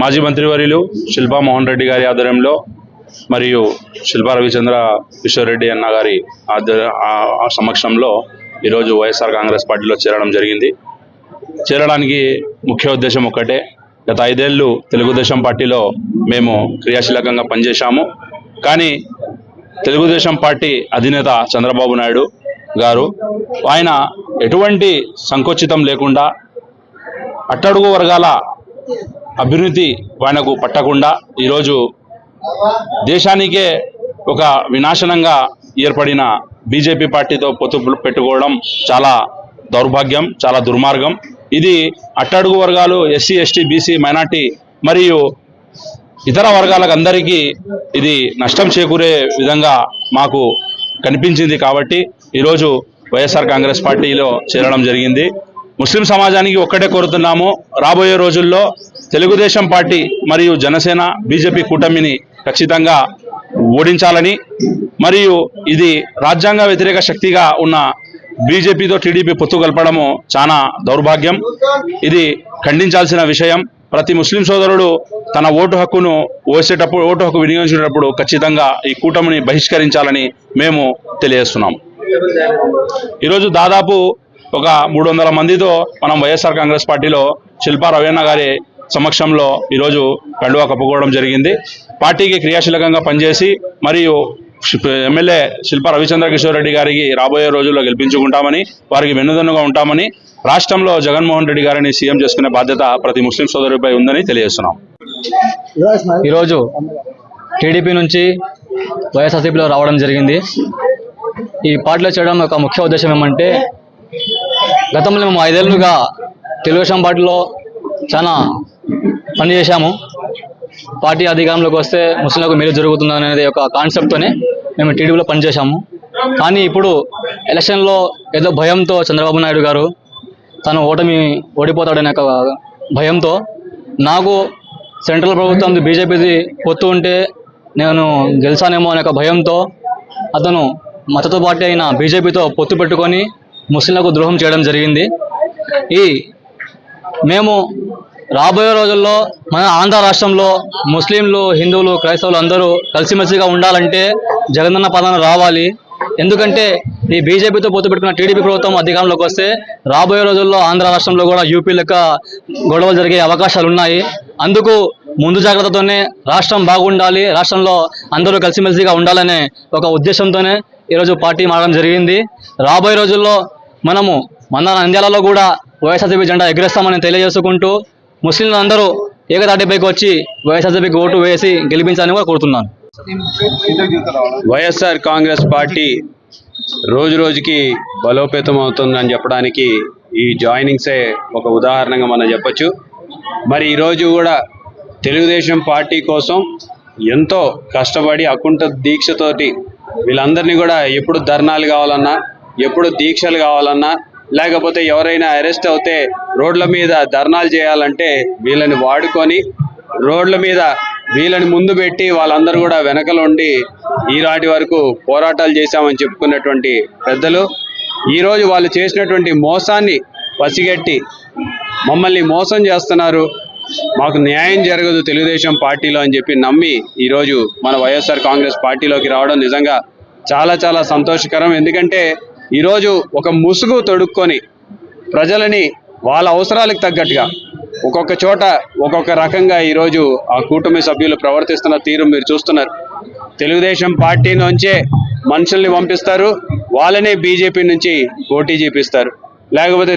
మాజీ మంత్రివర్యులు శిల్పా మోహన్ రెడ్డి గారి ఆధ్వర్యంలో మరియు శిల్పా రవిచంద్ర కిషోర్ రెడ్డి అన్న గారి ఆ- సమక్షంలో ఈరోజు వైఎస్ఆర్ కాంగ్రెస్ పార్టీలో చేరడం జరిగింది. చేరడానికి ముఖ్య ఉద్దేశం ఒక్కటే. గత ఐదేళ్ళు తెలుగుదేశం పార్టీలో మేము క్రియాశీలకంగా పనిచేశాము. కానీ తెలుగుదేశం పార్టీ అధినేత చంద్రబాబు నాయుడు గారు ఆయన ఎటువంటి సంకోచితం లేకుండా అట్టడుగు వర్గాల అభివృద్ధి ఆయనకు పట్టకుండా ఈరోజు దేశానికే ఒక వినాశనంగా ఏర్పడిన బీజేపీ పార్టీతో పొత్తు పెట్టుకోవడం చాలా దౌర్భాగ్యం చాలా దుర్మార్గం. ఇది అట్టడుగు వర్గాలు ఎస్సీ ఎస్టీ బీసీ మైనార్టీ మరియు ఇతర వర్గాలకు అందరికీ ఇది నష్టం చేకూరే విధంగా మాకు కనిపించింది కాబట్టి ఈరోజు వైఎస్ఆర్ కాంగ్రెస్ పార్టీలో చేరడం జరిగింది. ముస్లిం సమాజానికి ఒక్కటే కోరుతున్నాము రాబోయే రోజుల్లో తెలుగుదేశం పార్టీ మరియు జనసేన బీజేపీ కూటమిని ఖచ్చితంగా ఓడించాలని మరియు ఇది రాజ్యాంగ వ్యతిరేక శక్తిగా ఉన్న బీజేపీతో టీడీపీ పొత్తు కలపడము చాలా దౌర్భాగ్యం. ఇది ఖండించాల్సిన విషయం. ప్రతి ముస్లిం సోదరుడు తన ఓటు హక్కును వేసేటప్పుడు ఓటు హక్కు వినియోగించేటప్పుడు ఖచ్చితంగా ఈ కూటమిని బహిష్కరించాలని మేము తెలియజేస్తున్నాం. ఈరోజు దాదాపు ఒక మూడు వందల మందితో మనం వైఎస్ఆర్ కాంగ్రెస్ పార్టీలో శిల్పా రవీణ గారి సమక్షంలో ఈరోజు కండువా కప్పుకోవడం జరిగింది. పార్టీకి క్రియాశీలకంగా పనిచేసి మరియు ఎమ్మెల్యే శిల్పా రవిచంద్ర కిషోర్ రెడ్డి గారికి రాబోయే రోజుల్లో గెలిపించుకుంటామని వారికి వెన్నుదన్నుగా ఉంటామని రాష్ట్రంలో జగన్మోహన్ రెడ్డి గారిని సీఎం చేసుకునే బాధ్యత ప్రతి ముస్లిం సోదరుడిపై ఉందని తెలియజేస్తున్నాం. ఈరోజు టీడీపీ నుంచి వైఎస్ఆర్సీపీలో రావడం జరిగింది. ఈ పార్టీలో చేయడం ఒక ముఖ్య ఉద్దేశం ఏమంటే గతంలో మేము ఐదేళ్ళుగా తెలుగుదేశం పార్టీలో చాలా పని చేశాము పార్టీ అధికారంలోకి వస్తే ముస్లింలకు మేలు జరుగుతుంది అనేది ఒక కాన్సెప్ట్తోనే మేము టీడీపీలో పనిచేశాము. కానీ ఇప్పుడు ఎలక్షన్లో ఏదో భయంతో చంద్రబాబు నాయుడు గారు తను ఓటమి ఓడిపోతాడనే ఒక భయంతో నాకు సెంట్రల్ ప్రభుత్వం బీజేపీది పొత్తు ఉంటే నేను గెలిచానేమో అనే ఒక భయంతో అతను మతతో పార్టీ అయిన బీజేపీతో పొత్తు పెట్టుకొని ముస్లింలకు ద్రోహం చేయడం జరిగింది. ఈ మేము రాబోయే రోజుల్లో మన ఆంధ్ర రాష్ట్రంలో ముస్లింలు హిందువులు క్రైస్తవులు అందరూ కలిసిమెలిసిగా ఉండాలంటే జగనన్న పదన రావాలి. ఎందుకంటే ఈ బీజేపీతో పొత్తు పెట్టుకున్న టీడీపీ ప్రభుత్వం అధికారంలోకి వస్తే రాబోయే రోజుల్లో ఆంధ్ర రాష్ట్రంలో కూడా యూపీ లెక్క గొడవలు జరిగే అవకాశాలు ఉన్నాయి. అందుకు ముందు జాగ్రత్తతోనే రాష్ట్రం బాగుండాలి రాష్ట్రంలో అందరూ కలిసిమెలిసిగా ఉండాలనే ఒక ఉద్దేశంతోనే ఈరోజు పార్టీ మారడం జరిగింది. రాబోయే రోజుల్లో మనము మన నంద్యాలలో కూడా వైఎస్ఆర్సీపీ జెండా ఎగరేస్తామని తెలియజేసుకుంటూ ముస్లింలు అందరూ ఏకతాటిపైకి వచ్చి వైఎస్ఆర్సీపీకి ఓటు వేసి గెలిపించాలని కూడా కోరుతున్నాను. వైఎస్ఆర్ కాంగ్రెస్ పార్టీ రోజు రోజుకి బలోపేతం అవుతుందని చెప్పడానికి ఈ జాయినింగ్సే ఒక ఉదాహరణగా మనం చెప్పొచ్చు. మరి ఈరోజు కూడా తెలుగుదేశం పార్టీ కోసం ఎంతో కష్టపడి అకుంఠ దీక్షతోటి వీళ్ళందరినీ కూడా ఎప్పుడు ధర్నాలు కావాలన్నా ఎప్పుడు దీక్షలు కావాలన్నా లేకపోతే ఎవరైనా అరెస్ట్ అవుతే రోడ్ల మీద ధర్నాలు చేయాలంటే వీళ్ళని వాడుకొని రోడ్ల మీద వీళ్ళని ముందు పెట్టి వాళ్ళందరూ కూడా వెనకలు ఉండి ఈనాటి వరకు పోరాటాలు చేశామని చెప్పుకున్నటువంటి పెద్దలు ఈరోజు వాళ్ళు చేసినటువంటి మోసాన్ని పసిగట్టి మమ్మల్ని మోసం చేస్తున్నారు. మాకు న్యాయం జరగదు తెలుగుదేశం పార్టీలో అని చెప్పి నమ్మి ఈరోజు మన వైఎస్ఆర్ కాంగ్రెస్ పార్టీలోకి రావడం నిజంగా చాలా చాలా సంతోషకరం. ఎందుకంటే ఈరోజు ఒక ముసుగు తొడుక్కొని ప్రజలని వాళ్ళ అవసరాలకు తగ్గట్టుగా ఒక్కొక్క చోట ఒక్కొక్క రకంగా ఈరోజు ఆ కూటమి సభ్యులు ప్రవర్తిస్తున్న తీరు మీరు చూస్తున్నారు. తెలుగుదేశం పార్టీ నుంచే మనుషుల్ని పంపిస్తారు వాళ్ళనే బీజేపీ నుంచి పోటీ చేపిస్తారు లేకపోతే